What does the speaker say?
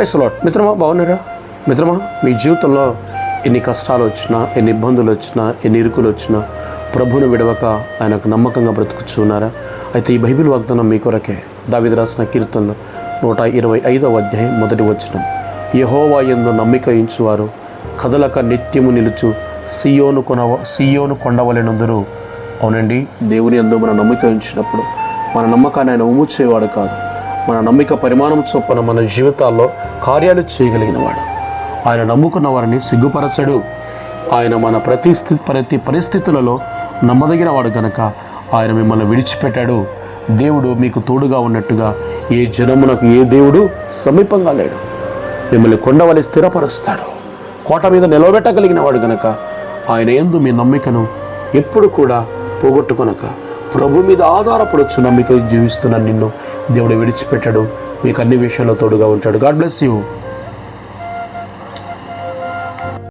Price lot. మిత్రమా బాగున్నారా? మిత్రమా మీ జీవితంలో ఎన్ని కష్టాలు వచ్చినా ఎన్ని ఇబ్బందులు వచ్చినా ఎన్ని ఇరుకులు వచ్చినా ప్రభును విడవక ఆయనకు నమ్మకంగా బ్రతుకుచున్నారా అయితే ఈ బైబిల్ వాగ్దానం మీ కొరకే. దావిది రాసిన కీర్తన నూట ఇరవై ఐదవ అధ్యాయం మొదటి వచనం. యహోవా ఎందు నమ్మిక ఇంచువారు కదలక నిత్యము నిలుచు సియోను కొన సియోను కొండవలెనందరూ. అవునండి దేవుని ఎందు మన నమ్మిక ఉంచినప్పుడు మన నమ్మకాన్ని ఆయన ఉమ్ముచేవాడు కాదు. మన నమ్మిక పరిమాణం చొప్పున మన జీవితాల్లో కార్యాలు చేయగలిగినవాడు. ఆయన నమ్ముకున్న వారిని సిగ్గుపరచడు. ఆయన మన ప్రతి ప్రతి పరిస్థితులలో నమ్మదగిన వాడు గనక ఆయన మిమ్మల్ని విడిచిపెట్టాడు. దేవుడు మీకు తోడుగా ఉన్నట్టుగా ఏ జనమునకు ఏ దేవుడు సమీపంగా లేడు. మిమ్మల్ని కొండవలి స్థిరపరుస్తాడు. కోట మీద నిలవబెట్టగలిగిన వాడు గనక ఆయన ఎందు మీ నమ్మికను ఎప్పుడు కూడా పోగొట్టుకొనక ప్రభు మీద ఆధారపడొచ్చు నమ్మిక జీవిస్తున్న నిన్ను దేవుడు విడిచిపెట్టాడు. మీకు అన్ని విషయాల్లో తోడుగా ఉంటాడు గాడ్ బ్లెస్ యూ